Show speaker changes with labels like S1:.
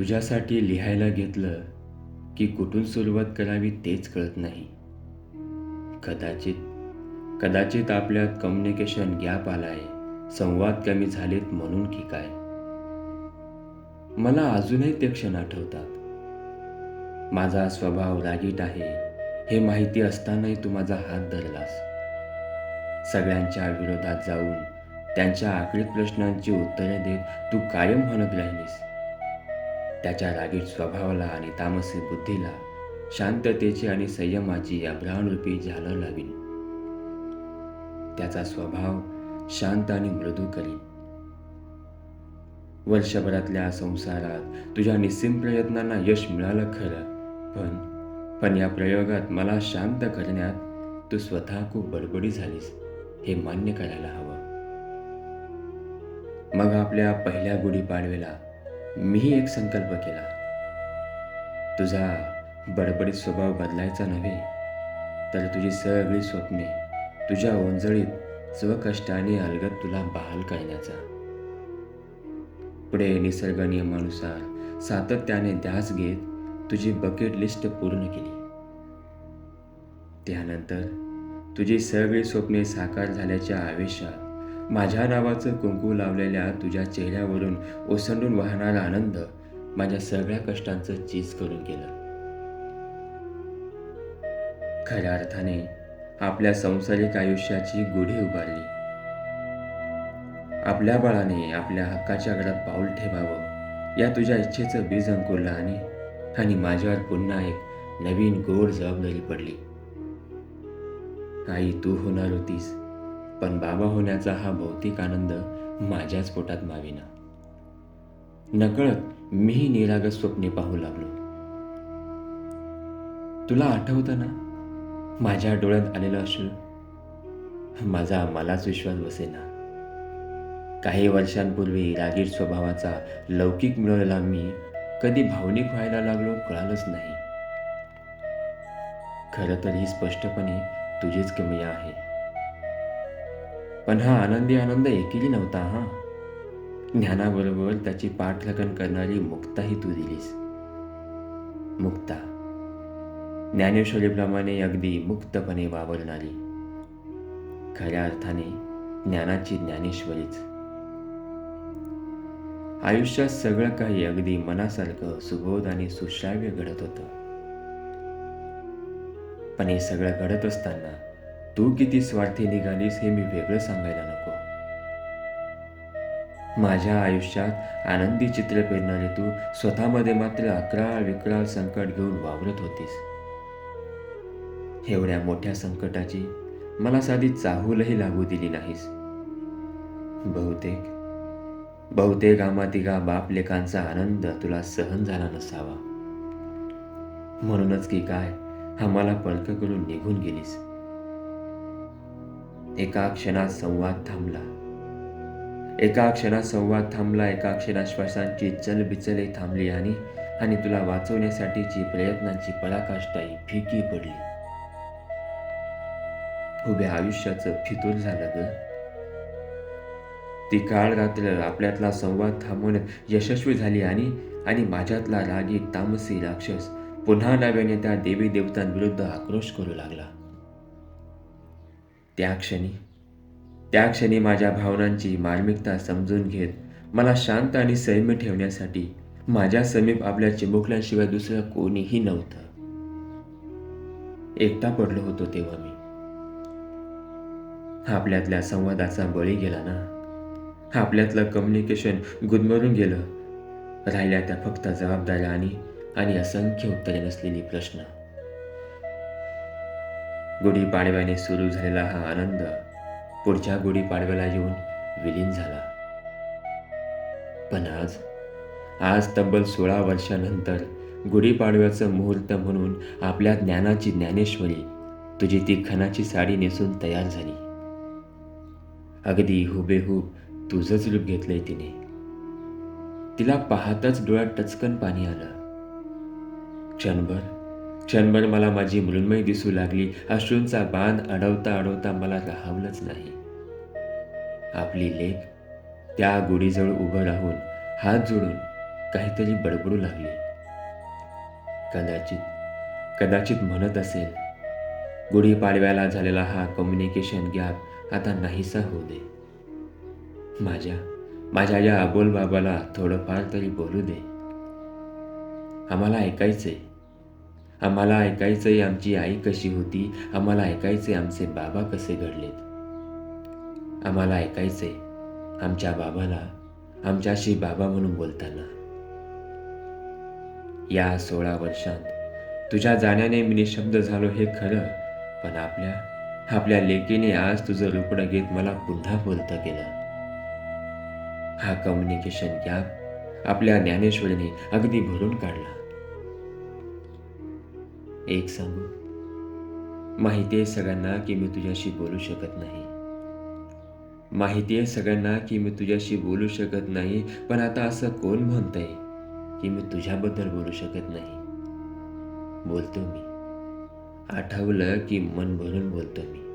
S1: तुझ्यासाठी लिहायला घेतलं की कुठून सुरुवात करावी तेच कळत नाही. कदाचित कदाचित आपल्यात कम्युनिकेशन गॅप आलाय संवाद कमी झालेत म्हणून की काय? मला अजूनही ते क्षण आठवतात. माझा स्वभाव रागीट आहे हे माहिती असतानाही तू माझा हात धरलास. सगळ्यांच्या विरोधात जाऊन त्यांच्या आकडीत प्रश्नांची उत्तरे देत तू कायम म्हणत राहिलीस. त्याच्या रागीट स्वभावाला आणि तामसी बुद्धीला शांततेची आणि संयमाची अभ्राणरूपी झालर लावीन. त्याचा स्वभाव शांत आणि मृदू करीन. वर्षभरातल्या संसारात तुझ्या निस्सीम प्रयत्नांना यश मिळालं खरं पण पण या प्रयोगात मला शांत करण्यात तू स्वतः खूप बडबडी झालीस हे मान्य करायला हवं. मग आपल्या पहिल्या गुढीपाडव्याला मीही एक संकल्प केला. तुझा बडबडीत स्वभाव बदलायचा नव्हे तर तुझी सगळी स्वप्ने तुझ्या ओंजळीत स्वकष्टाने अलगत तुला बहाल करण्याचा. पुढे निसर्ग नियमानुसार सातत्याने ध्यास घेत तुझी बकेट लिस्ट पूर्ण केली. त्यानंतर तुझी सगळी स्वप्ने साकार झाल्याच्या आवेशात माझ्या नावाचं कुंकू लावलेल्या तुझ्या चेहऱ्यावरून ओसंडून वाहणारा आनंद माझ्या सगळ्या कष्टांचं चीज करून गेलं. खऱ्या अर्थाने आपल्या संसारिक आयुष्याची गुढी उभारली. आपल्या बाळाने आपल्या हक्काच्या घरात पाऊल ठेवावं या तुझ्या इच्छेचं बीज अंकुरलं आणि आणि माझ्यावर पुन्हा एक नवीन गोड जबाबदारी पडली. आई तू होणार होतीस. पण बाबा होण्याचा हा भौतिक आनंद माझ्याच पोटात माविना. नकळत मीही निरागस स्वप्ने पाहू लागलो. तुला आठवतं ना माझ्या डोळ्यात आलेलं अश्रू? माझा मलाच विश्वास बसेना. काही वर्षांपूर्वी रागीर स्वभावाचा लौकिक मिळवलेला मी कधी भावनिक व्हायला लागलो कळालंच नाही. खरं तर ही स्पष्टपणे तुझीच कमी आहे. पण हा आनंदी आनंद एकेली नव्हता हा. ज्ञानाबरोबर त्याची पाठलखन करणारी मुक्ताही तू दिलीस. मुक्ता. ज्ञानेश्वरीप्रमाणे अगदी मुक्तपणे वावरणारी. खऱ्या अर्थाने ज्ञानाची ज्ञानेश्वरीच. आयुष्यात सगळं काही अगदी मनासारखं सुबोध आणि सुश्राव्य घडत होतं. पण हे सगळं घडत असताना तू किती स्वार्थी निघालीस हे मी वेगळं सांगायला नको. माझ्या आयुष्यात आनंदी चित्र पेरणारे तू स्वतःमध्ये मात्र अकराळ विकराळ संकट घेऊन वावरत होतीस. एवढ्या मोठ्या संकटाची मला साधी चाहूलही लागू दिली नाहीस. बहुतेक बहुतेक आमातिगा बाप लेखांचा आनंद तुला सहन झाला नसावा. म्हणूनच की काय आम्हाला पलक करून निघून गेलीस. एका क्षणात संवाद थांबला. एका क्षणात संवाद थांबला एका क्षणात श्वासांची बिचले थांबली आणि आणि तुला वाचवण्यासाठीची प्रयत्नांची पराकाष्ठाही फिकी पडली. उभ्या आयुष्याचं फितूर झालं ग. ती काळ रात्र आपल्यातला संवाद थांबवण्यात यशस्वी झाली आणि आणि माझ्यातला रागी तामसी राक्षस पुन्हा नव्याने त्या देवी देवतांविरुद्ध आक्रोश करू लागला. त्या क्षणी. त्या क्षणी माझ्या भावनांची मार्मिकता समजून घेत मला शांत आणि सैम्य ठेवण्यासाठी माझ्या समीप आपल्या चिमुकल्यांशिवाय दुसरं कोणीही नव्हतं. एकटा पडलो होतो तेव्हा मी. आपल्यातल्या संवादाचा बळी गेला ना? आपल्यातलं कम्युनिकेशन गुदमरून गेलं. राहिल्या त्या फक्त जबाबदाऱ्या आणि असंख्य उत्तरे नसलेली प्रश्न. गुढीपाडव्याने सुरू झालेला हा आनंद पुढच्या गुढीपाडव्याला येऊन विलीन झाला. पण आज आज तब्बल सोळा वर्षानंतर गुढीपाडव्याचं मुहूर्त म्हणून आपल्या ज्ञानाची ज्ञानेश्वरी तुझी ती खणाची साडी नेसून तयार झाली. अगदी हुबेहूब तुझंच रूप घेतलंय तिने. तिला पाहताच डोळ्यात टचकन पाणी आलं. क्षणभर क्षणभर मला माझी मृण्मयी दिसू लागली. अश्रूंचा बांध अडवता अडवता मला राहावलंच नाही. आपली लेख त्या गुढीजवळ उभं राहून हात जोडून काहीतरी बडबडू लागली. कदाचित कदाचित म्हणत असेल गुढीपाडव्याला झालेला हा कम्युनिकेशन गॅप आता नाहीसा होऊ दे. माझ्या माझ्या या अबोल बाबाला थोडंफार तरी बोलू दे. आम्हाला ऐकायचंय. आम्हाला ऐकायचंय आमची आई कशी होती आम्हाला ऐकायचंय आमचे बाबा कसे घडलेत. आम्हाला ऐकायचंय आमच्या बाबाला आमच्याशी बाबा म्हणून बोलताना. या सोळा वर्षांत तुझ्या जाण्याने मी निशब्द झालो हे खरं पण आपल्या आपल्या लेकीने आज तुझं रुपडं घेत मला पुन्हा बोलतं केलं हा कम्युनिकेशन गॅप आपल्या ज्ञानेश्वरीने अगदी भरून काढला. एक सांगू? माहिती आहे सगळ्यांना की मी तुझ्याशी बोलू शकत नाही. माहिती आहे सगळ्यांना की मी तुझ्याशी बोलू शकत नाही पण आता असं कोण म्हणतंय की मी तुझ्याबद्दल बोलू शकत नाही? बोलतो मी. आठवलं की मन भरून बोलतो मी.